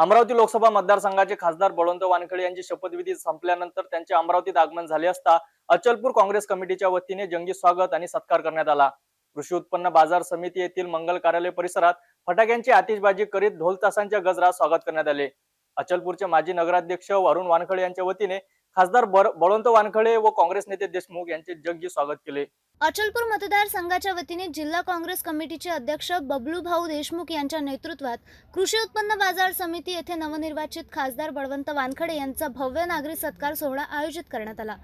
अमरावती लोकसभा मतदारसंघाचे खासदार बळवंत वानखळे यांची शपथविधी संपल्यानंतर त्यांचे अमरावतीत आगमन झाले असता अचलपूर काँग्रेस कमिटीच्या वतीने जंगी स्वागत आणि सत्कार करण्यात आला. कृषी उत्पन्न बाजार समिती येथील मंगल कार्यालय परिसरात फटाक्यांची आतिषबाजी करीत ढोल तासांच्या गजरात स्वागत करण्यात आले. अचलपूरचे माजी नगराध्यक्ष वरुण वानखळे यांच्या वतीने खासदार बळवंत वानखळे व काँग्रेस नेते देशमुख यांचे जगजी स्वागत केले. अचलपूर मतदारसंघाच्या वतीने जिल्हा काँग्रेस कमिटीचे अध्यक्ष बबलू भाऊ देशमुख यांच्या नेतृत्वात कृषी उत्पन्न बाजार समिती येथे नवनिर्वाचित खासदार बळवंत वानखडे यांचा भव्य नागरिक सत्कार सोहळा आयोजित करण्यात आला.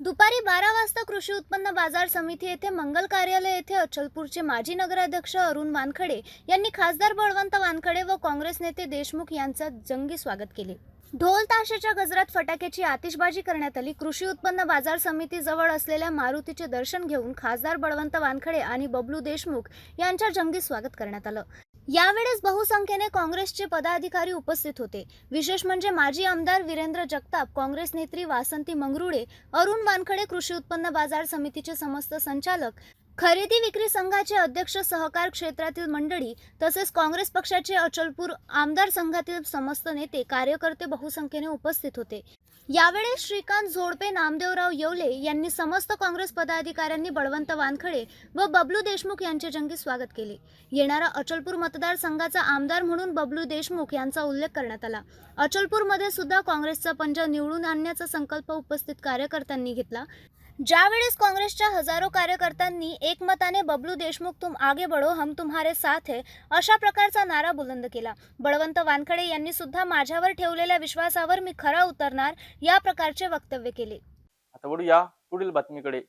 दुपारी बारा वाजता कृषी उत्पन्न बाजार समिती येथे मंगल कार्यालय येथे अचलपूरचे माजी नगराध्यक्ष अरुण वानखडे यांनी खासदार बळवंत वानखडे व काँग्रेस नेते देशमुख यांचं जंगी स्वागत केले. ढोल ताशाच्या गजरात फटाक्याची आतिषबाजी करण्यात आली. कृषी उत्पन्न बाजार समिती जवळ असलेल्या मारुतीचे दर्शन घेऊन खासदार बळवंत वानखडे आणि बबलू देशमुख यांच्या जंगी स्वागत करण्यात आलं. यावेळेस बहुसंख्येने काँग्रेसचे पदाधिकारी उपस्थित होते. विशेष म्हणजे माजी आमदार वीरेंद्र जगताप काँग्रेस नेत्री वासंती मंगरुळे अरुण वानखडे कृषी उत्पन्न बाजार समितीचे समस्त संचालक खरेदी विक्री संघाचे अध्यक्ष सहकार क्षेत्रातील मंडळी तसेच काँग्रेस पक्षाचे अचलपूर आमदार संघातील समस्त नेते कार्यकर्ते बहुसंख्येने उपस्थित होते. यावेळी श्रीकांत झोडपे नामदेवराव येवले यांनी समस्त काँग्रेस पदाधिकाऱ्यांनी बळवंत वानखडे व बबलू देशमुख यांचे जंगी स्वागत केले. येणारा अचलपूर मतदारसंघाचा आमदार म्हणून बबलू देशमुख यांचा उल्लेख करण्यात आला. अचलपूरमध्ये सुद्धा काँग्रेसचा पंजा निवडून आणण्याचा संकल्प उपस्थित कार्यकर्त्यांनी घेतला. ज्यावेळेस काँग्रेसच्या हजारो कार्यकर्त्यांनी एकमताने बबलू देशमुख तुम आगे बढो हम तुम्हारे साथ है अशा प्रकारचा नारा बुलंद केला. बळवंत वानखडे यांनी सुद्धा माझ्यावर ठेवलेल्या विश्वासावर मी खरा उतरणार या प्रकारचे वक्तव्य केले. आता वळूया पुढील बातमीकडे.